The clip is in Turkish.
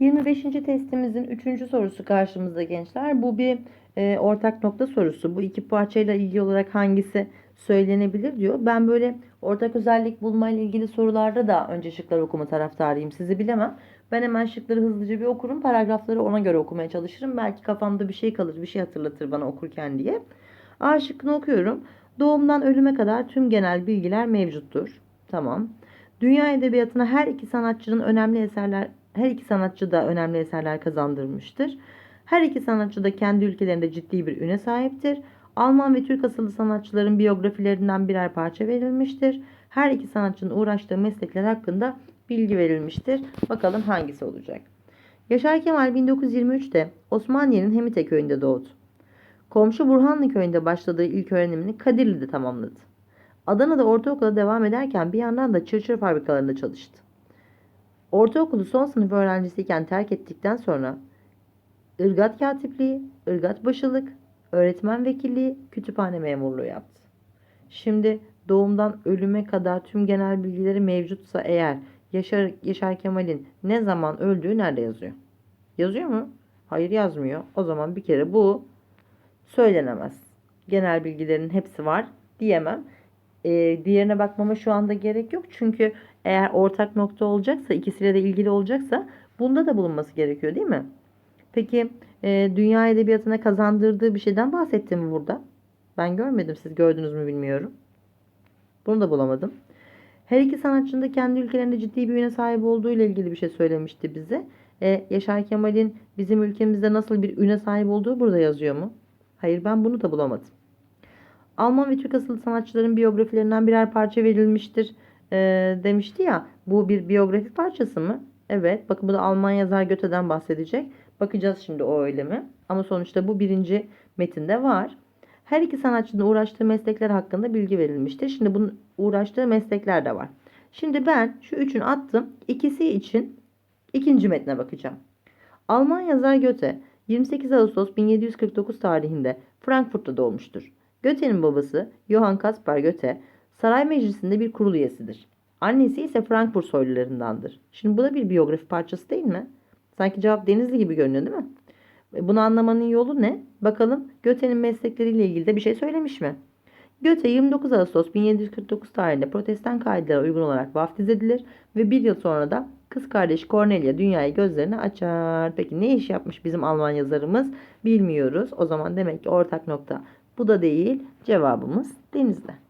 25. testimizin 3. sorusu karşımızda gençler. Bu bir e, ortak nokta sorusu. Bu iki parçayla ilgili olarak hangisi söylenebilir diyor. Ben böyle ortak özellik bulma ilgili sorularda da önce şıkları okuma taraftarıyım. Sizi bilemem. Ben hemen şıkları hızlıca bir okurum. Paragrafları ona göre okumaya çalışırım. Belki kafamda bir şey kalır, bir şey hatırlatır bana okurken diye. A şıkkını okuyorum. Doğumdan ölüme kadar tüm genel bilgiler mevcuttur. Tamam. Dünya edebiyatına her iki sanatçının önemli eserler her iki sanatçı da önemli eserler kazandırmıştır. Her iki sanatçı da kendi ülkelerinde ciddi bir üne sahiptir. Alman ve Türk asıllı sanatçıların biyografilerinden birer parça verilmiştir. Her iki sanatçının uğraştığı meslekler hakkında bilgi verilmiştir. Bakalım hangisi olacak? Yaşar Kemal 1923'te Osmaniye'nin Hemite köyünde doğdu. Komşu Burhanlı köyünde başladığı ilk öğrenimini Kadirli'de tamamladı. Adana'da ortaokula devam ederken bir yandan da çırçır fabrikalarında çalıştı. Ortaokulu son sınıf öğrencisiyken terk ettikten sonra ırgat katipliği, ırgat başılık, öğretmen vekilliği, kütüphane memurluğu yaptı. Şimdi doğumdan ölüme kadar tüm genel bilgileri mevcutsa eğer Yaşar, Yaşar Kemal'in ne zaman öldüğü nerede yazıyor? Yazıyor mu? Hayır yazmıyor. O zaman bir kere bu söylenemez. Genel bilgilerin hepsi var diyemem. Ee, diğerine bakmama şu anda gerek yok. Çünkü eğer ortak nokta olacaksa, ikisiyle de ilgili olacaksa bunda da bulunması gerekiyor değil mi? Peki e, dünya edebiyatına kazandırdığı bir şeyden bahsettim mi burada? Ben görmedim. Siz gördünüz mü bilmiyorum. Bunu da bulamadım. Her iki sanatçının da kendi ülkelerinde ciddi bir üne sahip olduğu ile ilgili bir şey söylemişti bize. E, Yaşar Kemal'in bizim ülkemizde nasıl bir üne sahip olduğu burada yazıyor mu? Hayır ben bunu da bulamadım. Alman ve Türk asıllı sanatçıların biyografilerinden birer parça verilmiştir e, demişti ya. Bu bir biyografik parçası mı? Evet. Bakın bu da Alman yazar Göte'den bahsedecek. Bakacağız şimdi o öyle mi? Ama sonuçta bu birinci metinde var. Her iki sanatçının uğraştığı meslekler hakkında bilgi verilmiştir. Şimdi bunun uğraştığı meslekler de var. Şimdi ben şu üçünü attım. İkisi için ikinci metne bakacağım. Alman yazar Göte 28 Ağustos 1749 tarihinde Frankfurt'ta doğmuştur. Göte'nin babası Johann Caspar Göte saray meclisinde bir kurul üyesidir. Annesi ise Frankfurt soylularındandır. Şimdi bu da bir biyografi parçası değil mi? Sanki cevap Denizli gibi görünüyor değil mi? E, Bunu anlamanın yolu ne? Bakalım Göte'nin meslekleriyle ilgili de bir şey söylemiş mi? Göte 29 Ağustos 1749 tarihinde protestan kaidelere uygun olarak vaftiz edilir ve bir yıl sonra da kız kardeşi Cornelia dünyayı gözlerini açar. Peki ne iş yapmış bizim Alman yazarımız bilmiyoruz. O zaman demek ki ortak nokta bu da değil. Cevabımız denizde.